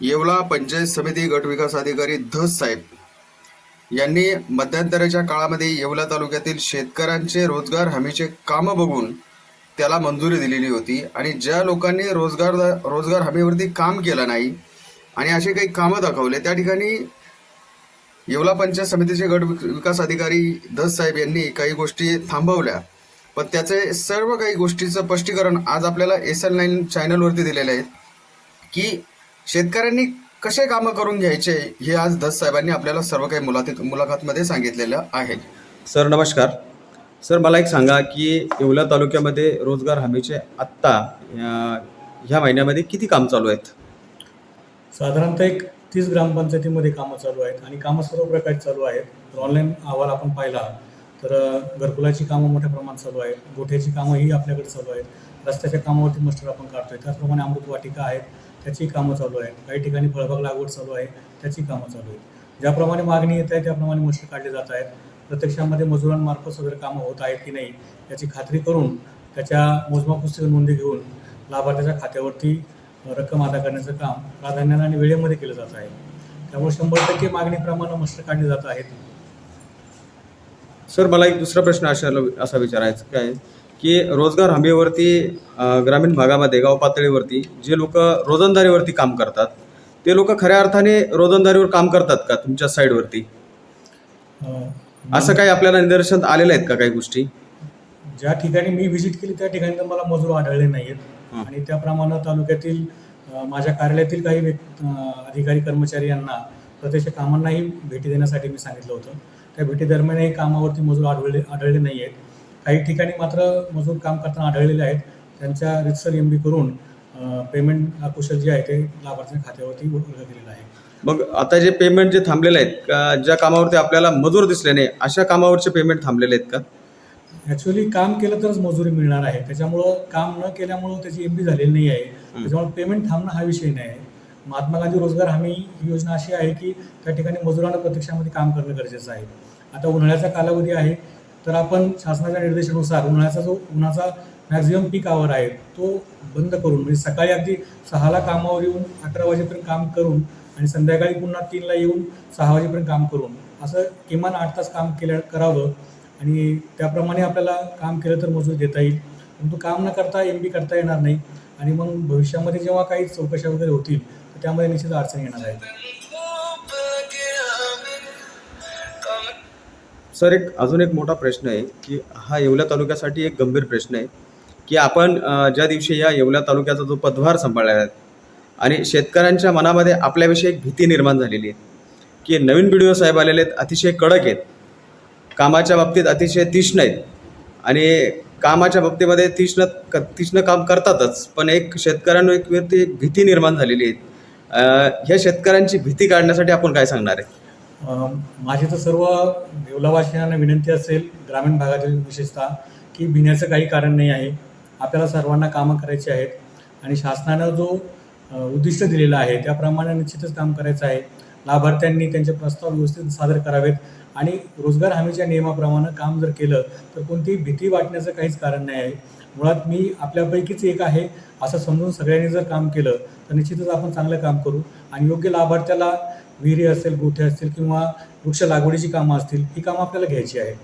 येवला पंचायत समिती गट विकास अधिकारी धस साहेब. यांनी मध्यंतराच्या काळामध्ये येवला तालुक्यातील शेतकऱ्यांचे रोजगार हमीचे कामं बघून त्याला मंजुरी दिलेली होती आणि ज्या लोकांनी रोजगार रोजगार हमीवरती काम केलं नाही आणि असे काही कामं दाखवले त्या ठिकाणी येवला पंचायत समितीचे गट विक- विकास अधिकारी धस साहेब यांनी काही गोष्टी थांबवल्या. पण त्याचे सर्व काही गोष्टीचं स्पष्टीकरण आज आपल्याला एस एल नाईन चॅनलवरती दिलेलं आहे की शेतकऱ्यांनी कसे कामं करून घ्यायचे हे आज धस साहेबांनी आपल्याला सर्व काही मुलाखत मुलाखतमध्ये सांगितलेलं आहे. सर नमस्कार. सर मला एक सांगा की येवला तालुक्यामध्ये रोजगार हमीचे आत्ता ह्या महिन्यामध्ये किती काम चालू आहेत? साधारणतः एक तीस ग्रामपंचायतीमध्ये कामं चालू आहेत आणि कामं सर्व प्रकारची चालू आहेत. ऑनलाईन अहवाल आपण पाहिला. तर घरकुलाची कामं मोठ्या प्रमाणात चालू आहेत. गोठ्याची कामं ही आपल्याकडे चालू आहेत. रस्त्याच्या कामावरती मस्टर आपण काढतोय. त्याचप्रमाणे अमृतवाटिका आहेत त्याची कामं चालू आहेत. काही ठिकाणी फळबाग लागवड चालू आहे त्याची कामं चालू आहेत. ज्याप्रमाणे मागणी येत आहे त्याप्रमाणे मस्टर काढले जात आहेत. प्रत्यक्षामध्ये मजुरांमार्फत वगैरे कामं होत आहेत की नाही याची खात्री करून त्याच्या मोजमाप पुस्तक नोंदी घेऊन लाभार्थ्याच्या खात्यावरती रक्कम अदा करण्याचं काम प्राधान्याने आणि वेळेमध्ये केलं जात आहे. त्यामुळे शंभर टक्के मागणीप्रमाणे मस्टर काढले जात आहेत. सर मला एक दुसरा प्रश्न अशा असा विचारायचा काय की रोजगार हमीवरती ग्रामीण भागामध्ये गाव पातळीवरती जे लोक रोजंदारीवरती काम करतात ते लोक खऱ्या अर्थाने रोजंदारीवर काम करतात का तुमच्या साईडवरती? असं काही आपल्याला निदर्शन आलेलं आहेत का काही गोष्टी? ज्या ठिकाणी मी व्हिजिट केली त्या ठिकाणी तर मला मजूर आढळले नाहीत. आणि त्याप्रमाणे तालुक्यातील माझ्या कार्यालयातील काही अधिकारी कर्मचारी यांना प्रत्यक्ष कामांनाही भेटी देण्यासाठी मी सांगितलं होतं. त्या भेटी दरम्यानही कामावरती मजूर आढळले आढळले नाही आहेत काही ठिकाणी मात्र मजूर काम करताना आढळलेले आहेत. त्यांच्या रितसर एम बी करून पेमेंट कुशल जे आहे ते लाभार्थ्यांच्या खात्यावरती वर्ग केलेलं आहे. मग आता जे पेमेंट जे थांबलेले आहेत का ज्या कामावरती आपल्याला मजूर दिसले नाही अशा कामावरचे पेमेंट थांबलेले आहेत का? ऍक्च्युअली काम केलं तरच मजुरी मिळणार आहे. त्याच्यामुळं काम न केल्यामुळं त्याची एम बी झालेली नाही आहे. त्याच्यामुळे पेमेंट थांबणं हा विषय नाही आहे. महात्मा गांधी रोजगार हमी ही योजना अशी आहे की त्या ठिकाणी मजुरांना प्रत्यक्षामध्ये काम करणं गरजेचं आहे. आता उन्हाळ्याचा कालावधी आहे. तर आपण शासनाच्या निर्देशानुसार उन्हाळ्याचा जो उन्हाचा मॅक्झिमम पीक आवर आहे तो बंद करून म्हणजे सकाळी अगदी सहाला कामावर येऊन अकरा वाजेपर्यंत काम करून आणि संध्याकाळी पुन्हा तीनला येऊन सहा वाजेपर्यंत काम करून असं किमान आठ तास काम केल्या करावं आणि त्याप्रमाणे आपल्याला काम केलं तर मजूर देता येईल. परंतु काम न करता एम बी करता येणार नाही आणि मग भविष्यामध्ये जेव्हा काही चौकशा वगैरे होतील तर त्यामध्ये निश्चित अडचण येणार आहे. सर एक अजून एक मोठा प्रश्न आहे की हा येवल्या तालुक्यासाठी एक गंभीर प्रश्न आहे की आपण ज्या दिवशी या येवल्या तालुक्याचा जो पदभार सांभाळला आहे आणि शेतकऱ्यांच्या मनामध्ये आपल्याविषयी एक भीती निर्माण झालेली आहे की नवीन बी डी ओ साहेब आलेले आहेत अतिशय कडक आहेत कामाच्या बाबतीत अतिशय तीक्ष्ण आहेत आणि कामाच्या बाबतीमध्ये तीक्ष्ण क तीक्ष्ण काम करतातच पण एक शेतकऱ्यांवर एक भीती निर्माण झालेली आहे. ह्या शेतकऱ्यांची भीती काढण्यासाठी आपण काय सांगणार आहे? माझी तर सर्व देवलावासियांना विनंती असेल ग्रामीण भागातील विशेषतः की भिण्याचं काही कारण नाही आहे. आपल्याला सर्वांना कामं करायची आहेत आणि शासनानं जो उद्दिष्ट दिलेलं आहे त्याप्रमाणे निश्चितच काम करायचं आहे. लाभार्थ्यांनी त्यांचे प्रस्ताव व्यवस्थित सादर करावेत आणि रोजगार हमीच्या नियमाप्रमाणे काम जर केलं तर कोणतीही भीती वाटण्याचं काहीच कारण नाही आहे. मुळात मी आपल्यापैकीच एक आहे असं समजून सगळ्यांनी जर काम केलं तर निश्चितच आपण चांगलं काम करू आणि योग्य लाभार्थ्याला विहिरी असेल गोठे असतील किंवा वृक्ष लागवडीची कामं असतील ही कामं आपल्याला घ्यायची आहेत.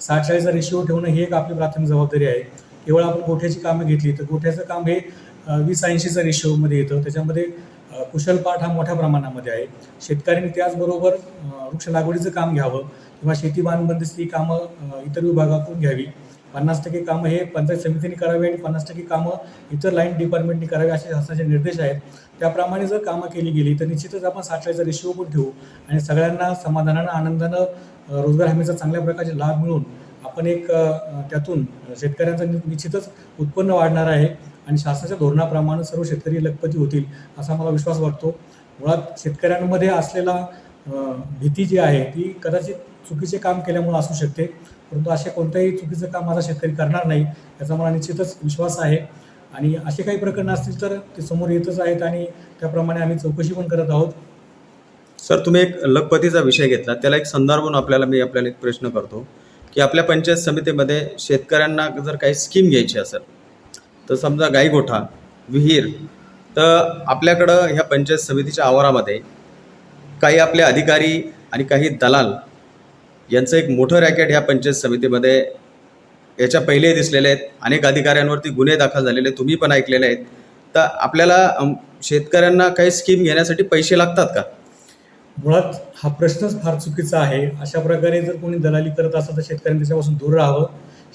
साठ चाळीसचा रेशिओ ठेवणं ही एक आपली प्राथमिक जबाबदारी आहे. केवळ आपण गोठ्याची कामं घेतली तर गोठ्याचं काम हे वीस ऐंशीचा रेशिओमध्ये येतं. त्याच्यामध्ये कुशल पाठ हा मोठ्या प्रमाणामध्ये आहे. शेतकऱ्यांनी त्याचबरोबर वृक्ष लागवडीचं काम घ्यावं किंवा शेती बांध कामं इतर विभागातून घ्यावी. पन्नास टक्के कामं हे पंचायत समितीने करावी आणि पन्नास टक्के कामं इतर लाईन डिपार्टमेंटनी करावी असे शासनाचे निर्देश आहेत. त्याप्रमाणे जर कामं केली गेली तर निश्चितच आपण साठवायचा रेशिओ पण ठेवू आणि सगळ्यांना समाधानानं आनंदानं रोजगार हमीचा चांगल्या प्रकारचे लाभ मिळून आपण एक त्यातून शेतकऱ्यांचं निश्चितच उत्पन्न वाढणार आहे आणि शासनाच्या धोरणाप्रमाणे सर्व शेतकरी लखपती होतील असा मला विश्वास वाटतो. मुळात शेतकऱ्यांमध्ये असलेला भीती जी आहे ती कदाचित चुकीचे काम केल्यामुळे असू शकते. परंतु असे कोणतंही चुकीचं काम माझा शेतकरी करणार नाही याचा मला निश्चितच विश्वास आहे. आणि असे काही प्रकरण असतील तर ते समोर येतच आहेत आणि त्याप्रमाणे आम्ही चौकशी पण करत आहोत. सर तुम्ही एक लखपतीचा विषय घेतला. त्याला एक संदर्भ म्हणून आपल्याला मी आपल्याला एक प्रश्न करतो की आपल्या पंचायत समितीमध्ये शेतकऱ्यांना जर काही स्कीम घ्यायची असेल तर समजा गाईगोठा विहीर तर आपल्याकडं ह्या पंचायत समितीच्या आवारामध्ये काही आपले अधिकारी आणि काही दलाल यांचं एक मोठं रॅकेट ह्या पंचायत समितीमध्ये याच्या पहिले दिसलेले आहेत. अनेक अधिकाऱ्यांवरती गुन्हे दाखल झालेले आहेत. तुम्ही पण ऐकलेले आहेत. तर आपल्याला शेतकऱ्यांना काही स्कीम घेण्यासाठी पैसे लागतात का? मुळात हा प्रश्नच फार चुकीचा आहे. अशा प्रकारे जर कोणी दलाली करत असेल तर शेतकऱ्यांनी त्याच्यापासून दूर राहावं.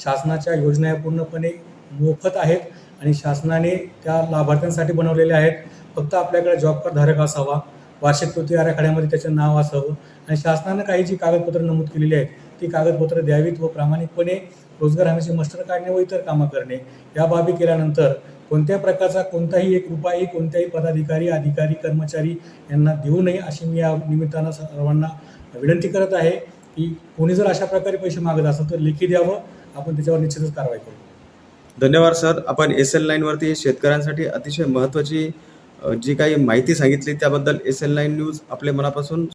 शासनाच्या योजना या पूर्णपणे मोफत आहेत आणि शासनाने त्या लाभार्थ्यांसाठी बनवलेल्या आहेत. फक्त आपल्याकडे जॉब कार्ड धारक असावा. वार्षिक कृती आराखड्यामध्ये त्याचं नाव असावं. आणि शासनानं काही जी कागदपत्रं नमूद केलेली आहेत ती कागदपत्रं द्यावीत व प्रामाणिकपणे रोजगार हमीचे मस्टर काढणे व इतर कामं करणे या बाबी केल्यानंतर कोणत्या प्रकारचा कोणताही एक रुपयाही कोणत्याही पदाधिकारी अधिकारी कर्मचारी यांना देऊ नये अशी मी या निमित्तानं सर्वांना विनंती करत आहे की कोणी जर अशा प्रकारे पैसे मागत असेल तर लेखी द्यावं. आपण त्याच्यावर निश्चितच कारवाई करू. धन्यवाद सर. आपण एस एल लाईनवरती शेतकऱ्यांसाठी अतिशय महत्त्वाची जी काही माहिती सांगितली त्याबद्दल एस एल नाईन न्यूज आपले मनापासून